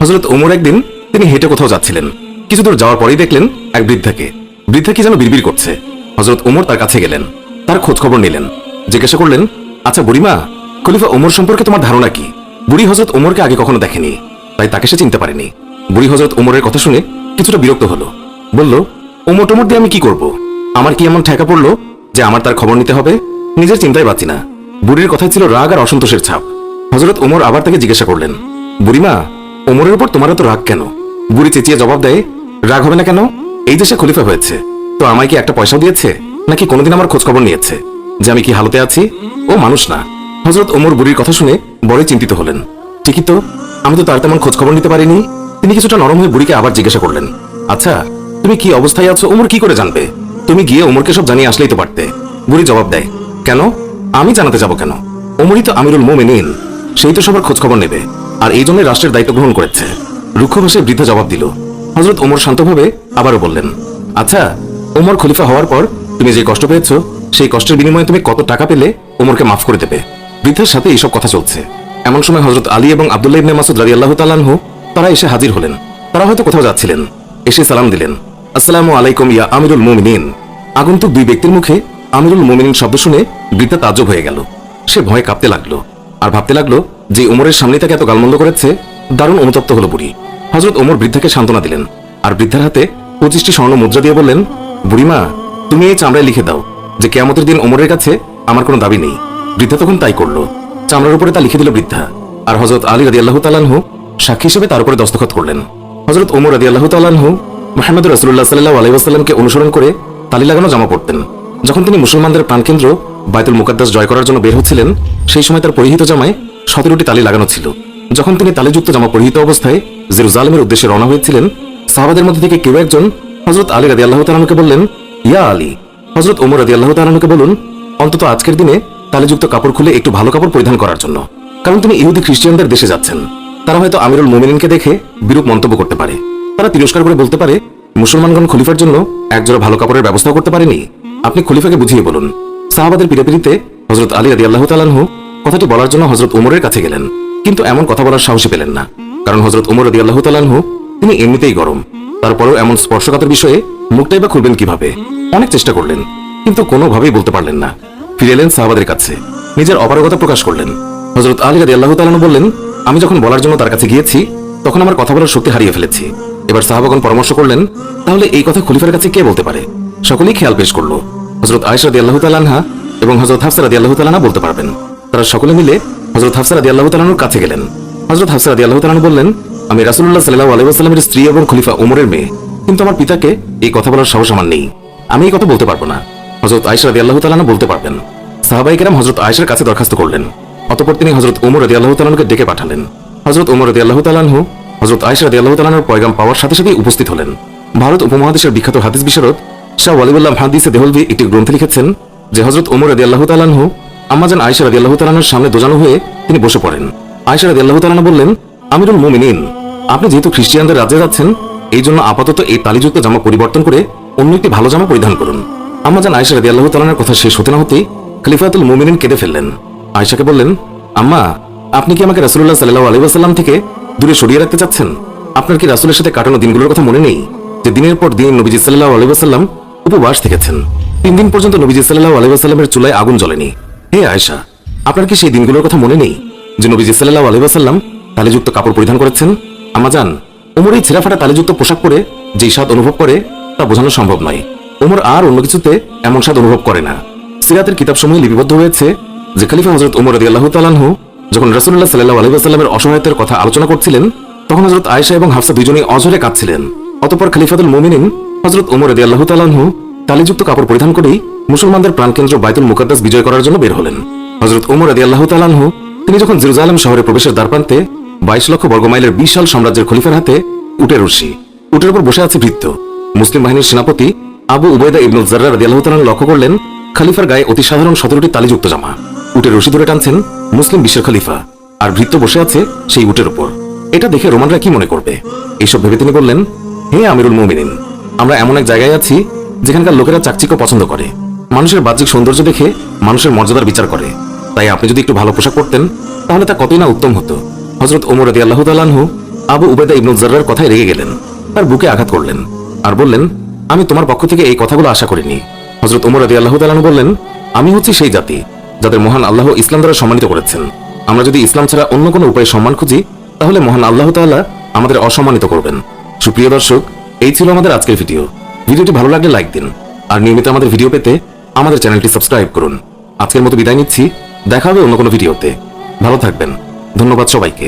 হজরত ওমর একদিন তিনি হেঁটে কোথাও যাচ্ছিলেন। কিছু দূর যাওয়ার পরেই দেখলেন এক বৃদ্ধাকে। বৃদ্ধা কি যেন বিড়বিড় করছে। হজরত ওমর তার কাছে গেলেন। তার খোঁজ খবর নিলেন। জিজ্ঞাসা করলেন আচ্ছা বুড়িমা, খলিফা ওমর সম্পর্কে তোমার ধারণা কি? বুড়ি হজরত ওমরকে আগে কখনো দেখেনি, তাই তাকে সে চিনতে পারেনি। বুড়ি হজরত ওমরের কথা শুনে কিছুটা বিরক্ত হলো। বলল, ওমর টোমর দিয়ে আমি কি করব? আমার কি এমন ঠেকা পড়ল যে আমার তার খবর নিতে হবে? নিজের চিন্তায় পাচ্ছি না। বুড়ির কথায় ছিল রাগ আর অসন্তোষের ছাপ। হজরত ওমর আবার তাকে জিজ্ঞাসা করলেন, বুড়িমা ওমরের উপর তোমার এত রাগ কেন? বুড়ি চেঁচিয়ে জবাব দেয়, রাগ হবে না কেন? এই দেশে খলিফা হয়েছে। তো আমায় কি একটা পয়সাও দিয়েছে? নাকি কোনোদিন আমার খোঁজ খবর নিয়েছে? যে আমি কি হালতে আছি? ও মানুষ না। হজরত ওমর বুড়ির কথা শুনে বড়ই চিন্তিত হলেন। ঠিকই তো, আমি তো তার তেমন খোঁজ খবর নিতে পারিনি। তিনি কিছুটা নরম হয়ে বুড়িকে আবার জিজ্ঞাসা করলেন আচ্ছা তুমি কি অবস্থায় আছো? ওমর কি করে জানবে? তুমি গিয়ে ওমরকে সব জানিয়ে আসলেই তো পারতে। বুড়ি জবাব দেয়, কেন? আমি জানাতে যাব কেন? ওমরই তো আমিরুল মোমেনিন, সেই তো সবার খোঁজ খবর নেবে। আর এই জন্য রাষ্ট্রের দায়িত্ব গ্রহণ করেছে। রুক্ষ ভাষায় বৃদ্ধ জবাব দিল। হজরত ওমর শান্তভাবে আবারও বললেন আচ্ছা ওমর খলিফা হওয়ার পর তুমি যে কষ্ট পেয়েছ, সেই কষ্টের বিনিময়ে তুমি কত টাকা পেলে ওমরকে মাফ করে দেবে? বৃদ্ধের সাথে এইসব কথা চলছে। এমন সময় হজরত আলী এবং আব্দুল্লাহ ইবনে মাসুদ রাজি আল্লাহ তালানহু তারা এসে হাজির হলেন। তারা হয়তো কোথাও যাচ্ছিলেন। এসে সালাম দিলেন, আসসালামু আলাইকুম ইয়া আমিরুল মুমিনিন। আগন্তুক দুই ব্যক্তির মুখে আমিরুল মুমিনিন শব্দ শুনে বৃদ্ধা তাজ্জব হয়ে গেল। সে ভয়ে কাঁপতে লাগল। আর ভাবতে লাগল যে ওমরের সামনে তাকে এত গালমন্দ করেছে, দারুণ অনুতপ্ত হলো বুড়ি। হজরত ওমর বৃদ্ধাকে সান্ত্বনা দিলেন আর বৃদ্ধার হাতে পঁচিশটি স্বর্ণ মুদ্রা দিয়ে বললেন, বুড়িমা, তুমি এই চামড়ায় লিখে দাও যে কেয়ামতের দিন ওমরের কাছে আমার কোনো দাবি নেই। বৃদ্ধা তখন তাই করল। চামড়ার উপরে তা লিখে দিল বৃদ্ধা। আর হজরত আলী রাদি আল্লাহ তালানহু সাক্ষী হিসেবে তার উপরে দস্তখত করলেন। হজরত ওমর রাদি আল্লাহ তালানহু মোহাম্মদ রসুল্লাহ সাল্লাহ আলাইসাল্লামকে অনুসরণ করে তালি লাগানো জামা পড়তেন যখন তিনি মুসলমানদের প্রাণকেন্দ্র বাইতুল মুকাদ্দাস জয় করার জন্য বের হচ্ছিলেন, সেই সময় তার পরিহিত জামায় সতেরোটি তালি লাগানো ছিল। যখন তিনি তালিযুক্ত জামা পরিহিত অবস্থায় জেরুজালেমের উদ্দেশ্যে রওনা হয়েছিলেন, সাহাবাদের মধ্যে থেকে কেউ একজন হজরত আলী রাদি আল্লাহ তালানুকে বললেন, ইয়া আলী হজরত ওমর রাদি আল্লাহ তালানুকে বলুন, অন্তত আজকের দিনে তালিযুক্ত কাপড় খুলে একটু ভালো কাপড় পরিধান করার জন্য। কারণ তিনি ইহুদি খ্রিস্টানদের দেশে যাচ্ছেন। তারা হয়তো আমিরুল মোমিনিনকে দেখে বিরূপ মন্তব্য করতে পারে। তারা তিরস্কার করে বলতে পারে, মুসলমানগণ খলিফার জন্য একজোড়া ভালো কাপড়ের ব্যবস্থা করতে পারেনি। আপনি খলিফাকে বুঝিয়ে বলুন। সাহাবাদের পিড়াপিড়িতে হজরত আলী আদি আল্লাহ তালানহু কথাটি বলার জন্য হজরত উমরের কাছে গেলেন। কিন্তু এমন কথা বলার সাহসী পেলেন না। কারণ হজরত উমর আদি আল্লাহ তালানহু তিনি এমনিতেই গরম। তারপরেও এমন স্পর্শকাতর বিষয়ে মুখটাই বা খুলবেন কীভাবে? অনেক চেষ্টা করলেন, কিন্তু কোনোভাবেই বলতে পারলেন না। ফিরে এলেন সাহাবাদের কাছে, নিজের অপারগতা প্রকাশ করলেন। হজরত আলী রাদি আল্লাহ তালানু বললেন, আমি যখন বলার জন্য তার কাছে গিয়েছি, তখন আমার কথা বলার শক্তি হারিয়ে ফেলেছি। এবার সাহাবাগণ পরামর্শ করলেন, তাহলে এই কথা খলিফার কাছে কে বলতে পারে? সকলেই খেয়াল পেশ করল। হজরত আয়সা রাদি আল্লাহ তালানহা এবং হজরত হাফসা রাদি আল্লাহ তালানা বলতে পারবেন। তারা সকলে মিলে হজরত হাফসা রাদি আল্লাহ তালানুর কাছে গেলেন। হজরত হাফসা রাদি আল্লাহ তালানু বললেন, আমি রাসুল্লাহ সাল্লাহ আলাইসাল্লামের স্ত্রী এবং খলিফা উমরের মেয়ে, কিন্তু আমার পিতাকে এই কথা বলার সাহস আমার নেই। আমি এই কথা বলতে পারব না। হজরত আয়সা রাদি আল্লাহ তালানা বলতে পারবেন। সাহাবাইকেরাম হজরত আয়েশার কাছে দরখাস্ত করলেন। অতপর তিনি হজরত উমর রদি আল্লাহ তালানুকে ডেকে পাঠালেন। হজরত উমর রদি আল্লাহ তালানহু হজরত আয়েশা রদি আল্লাহ তালানুর পয়গাম পাওয়ার সাথে সাথেই উপস্থিত হলেন। ভারত উপমহাদেশের বিখ্যাত হাদিস বিশারদ শাহ ওয়ালিবুল্লাহ হাদিসে দেহলভি একটি গ্রন্থে লিখেছেন যে হজরত উমর রদি আল্লাহ তালানহু আম্মাজান আয়েশা রদি আল্লাহ সামনে দোজানো হয়ে তিনি বসে পড়েন। আয়েশা রদি আল্লাহ তালানু বললেন, আমিরুল মুমিনিন, আপনি যেহেতু খ্রিস্টিয়ানদের রাজ্যে যাচ্ছেন এই জন্য আপাতত এই তালিযুক্ত জামা পরিবর্তন করে অন্য একটি ভালো জামা পরিধান করুন। আম্মাজান আয়েশা রদি আল্লাহ কথা শেষ হতে না হতেই খলিফাতুল মুমিনিন কেঁদে ফেললেন। আয়েশাকে বললেন, আম্মা, আপনি কি আমাকে রাসুল্লাহ সাল্লাহ আলাইসাল্লাম থেকে দূরে সরিয়ে রাখতে চাচ্ছেন? আপনার কি রাসুলের সাথে কাটানো দিনগুলোর কথা মনে নেই? যে দিনের পর দিন নবীজি সাল্লাহ আলাইসাল্লাম উপবাস থেকেছেন। তিন দিন পর্যন্ত নবীজি সাল্লাহ আলাইসাল্লামের চুলায় আগুন জ্বলেনি। হে আয়েশা, আপনার কি সেই দিনগুলোর কথা মনে নেই? যে নবীজি সাল্লাহ আলাইসাল্লাম তালিযুক্ত কাপড় পরিধান করেছেন? আমা যান ওমর এই ছেঁড়াফাটা তালিযুক্ত পোশাক পরে যেই স্বাদ অনুভব করে, তা বোঝানো সম্ভব নয়। ওমর আর অন্য কিছুতে এমন স্বাদ অনুভব করে না। সিরাতের কিতাবসমূহে লিপিবদ্ধ হয়েছে যে খলিফা হজরত উমর রদি আল্লাহ তালানহু যখন রসুল্লাহ সাল্লাহ আলহিহাস্লামের অসহায়তার কথা আলোচনা করছিলেন, তখন হজরত আয়েশা এবং হাফসা দুজনেই অঝরে কাঁদছিলেন। অতপর খলিফাতুল মোমিনিন হজরত উমর রদি আল্লাহ তালানহু তালিযুক্ত কাপড় পরিধান করেই মুসলমানদের প্রাণকেন্দ্র বাইতুল মুকাদ্দাস বিজয় করার জন্য বের হলেন। হজরত উমর রদি আল্লাহ তালানহু তিনি যখন জিরুজালাম শহরে প্রবেশের দ্বারপ্রান্তে বাইশ লক্ষ বর্গমাইলের বিশাল সাম্রাজ্যের খলিফার হাতে উটের রশি, উটের উপর বসে আছে ভৃত্য মুসলিম বাহিনীর সেনাপতি আবু উবেদা ইবনুল জার্রা রদি আল্লাহ তালান লক্ষ্য করলেন খালিফার গায়ে অতি সাধারণ সতেরোটি তালিযুক্ত জামা। উটের রশি ধরে টানছেন মুসলিম বিশ্বের খলিফা আর ভৃত্য বসে আছে সেই উটের উপর। এটা দেখে রোমানরা কি মনে করবে? এইসব ভেবে তিনি বললেন, হে আমিরুল মুমিনিন, আমরা এমন এক জায়গায় আছি যেখানকার লোকেরা চাকচিক্য পছন্দ করে, মানুষের বাহ্যিক সৌন্দর্য দেখে মানুষের মর্যাদার বিচার করে। তাই আপনি যদি একটু ভালো পোশাক পরতেন, তাহলে তা কতই না উত্তম হতো। হজরত ওমর রদি আল্লাহ তালানহু আবু উবেদা ইবনুল জার্রার কথায় রেগে গেলেন, তার বুকে আঘাত করলেন আর বললেন, আমি তোমার পক্ষ থেকে এই কথাগুলো আশা করিনি। হজরত ওমর রাদি আল্লাহ তালানু বললেন, আমি হচ্ছি সেই জাতি, যাদের মহান আল্লাহ ইসলাম দ্বারা সম্মানিত করেছেন। আমরা যদি ইসলাম ছাড়া অন্য কোনো উপায়ে সম্মান খুঁজি, তাহলে মহান আল্লাহ তাআলা আমাদের অসম্মানিত করবেন। সুপ্রিয় দর্শক, এই ছিল আমাদের আজকের ভিডিও। ভিডিওটি ভালো লাগলে লাইক দিন। আর নিয়মিত আমাদের ভিডিও পেতে আমাদের চ্যানেলটি সাবস্ক্রাইব করুন। আজকের মতো বিদায় নিচ্ছি। দেখা হবে অন্য কোনো ভিডিওতে। ভালো থাকবেন। ধন্যবাদ সবাইকে।